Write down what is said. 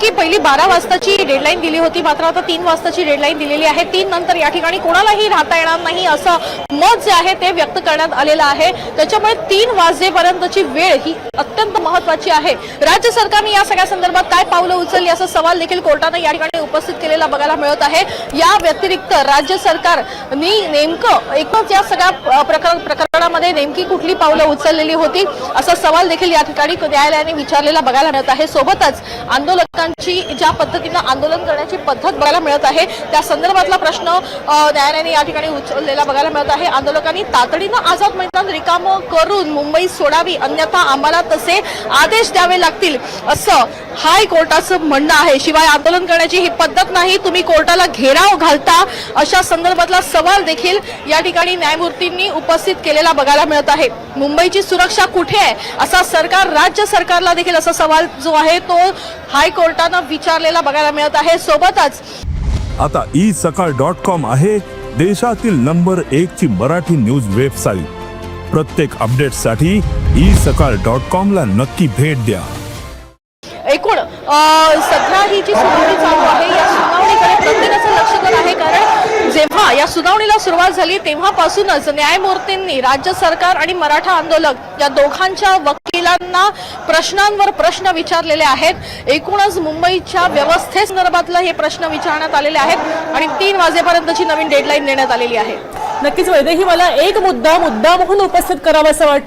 की पहिली बारा वाजताची डेडलाईन दिली होती मात्र आता तीन वाजताची डेडलाईन दिलेली आहे. तीन नंतर या ठिकाणी कोणालाही राहता येणार नाही असं मत जे आहे ते व्यक्त करण्यात आलेलं आहे. त्याच्यामुळे तीन वाजेपर्यंतची वेळ ही अत्यंत महत्वाची आहे. राज्य सरकारने या सगळ्या संदर्भात काय पावलं उचलली असा सवाल देखील कोर्टानं या ठिकाणी उपस्थित केलेला बघायला मिळत आहे. या व्यतिरिक्त राज्य सरकारनी नेमकं एकच या सगळ्या प्रकरण प्रकरणामध्ये नेमकी कुठली पावलं उचललेली होती असा सवाल देखील या ठिकाणी न्यायालयाने विचारलेला बघायला मिळत आहे. सोबतच आंदोलन नागरिकांची ज्या पद्धतीनं आंदोलन करण्याची पद्धत बघायला मिळत आहे त्या संदर्भातला प्रश्न न्यायालयाने या ठिकाणी उचललेला बघायला मिळत आहे. आंदोलकांनी तातडीनं आझाद मैदान रिकामं करून मुंबई सोडावी अन्यथा आम्हाला तसे आदेश द्यावे लागतील असं हायकोर्टाचं म्हणणं आहे. शिवाय आंदोलन करण्याची ही पद्धत नाही. तुम्ही कोर्टाला घेराव घालता अशा संदर्भातला सवाल देखील या ठिकाणी न्यायमूर्तींनी उपस्थित केलेला बघायला मिळत आहे. मुंबईची सुरक्षा कुठे आहे? असा सरकार राज्य सरकारला देखील असा सवाल जो आहे तो हायकोर्टानं विचारलेला बघायला मिळत आहे. सोबतच आता ई सकाळ डॉट कॉम आहे. देशातील नंबर एक ची मराठी न्यूज वेबसाईट. प्रत्येक अपडेटसाठी ई सकाळ डॉट कॉम ला नक्की भेट द्या. एकूण सध्या ही जी सुनावणी चालू आहे या सुनावणीकडे प्रत्येकाचं लक्ष तर आहे कारण जेव्हा या सुनावणीला सुरुवात झाली तेव्हापासूनच न्यायमूर्तींनी राज्य सरकार आणि मराठा आंदोलक या दोघांच्या वकिलांना प्रश्नांवर प्रश्न विचारलेले आहेत. एकूणच मुंबईच्या व्यवस्थेसंदर्भातला हे प्रश्न विचारण्यात आलेले आहेत आणि तीन वाजेपर्यंतची नवीन डेडलाईन देण्यात आलेली आहे. नक्कीच वैदेही मला एक मुद्दा मुद्दा म्हणून उपस्थित करावा असं वाटतं.